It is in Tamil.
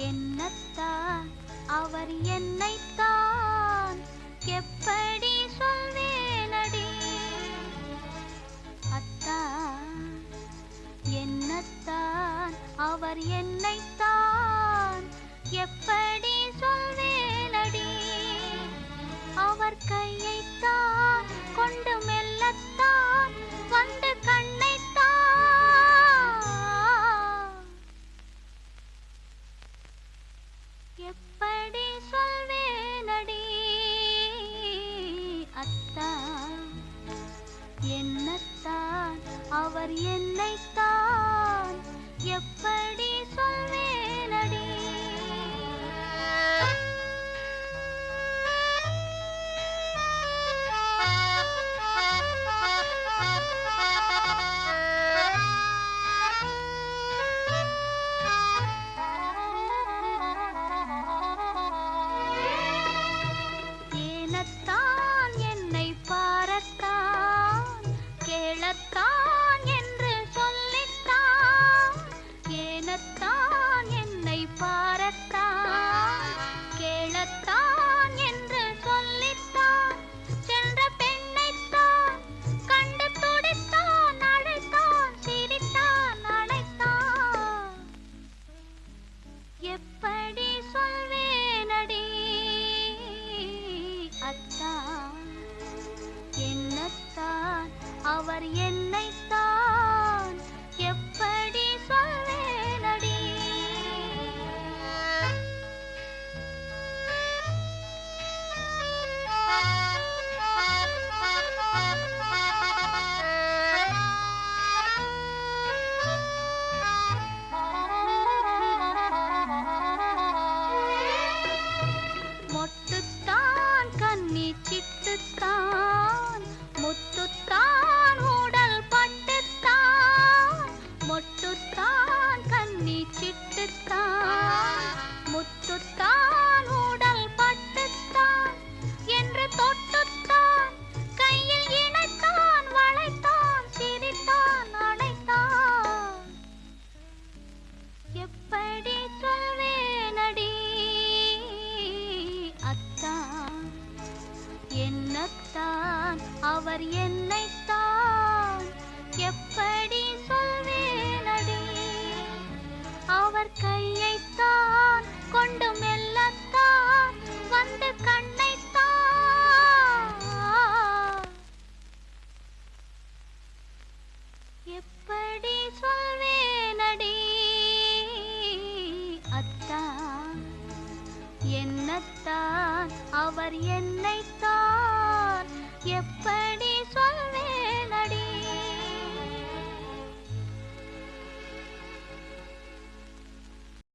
என்னத்தான் அவர் என்னைத்தான் எப்படி என்னைத்தான்? என்னத்தான்? அவர் என்னைத்தான்? எப்படி கத்தார் அவர் என்னைத்தான் எப்படி சொல்வேனடி அத்தா என்னத்தான்? அவர் என்னைத்தான்? எப்படி சொல்வேனடி அவர் கையைத்தான் கொண்டு மெல்லத்தான் வந்து கண்ணைத்தான். எப் அவர் என்னைத்தான் எப்படி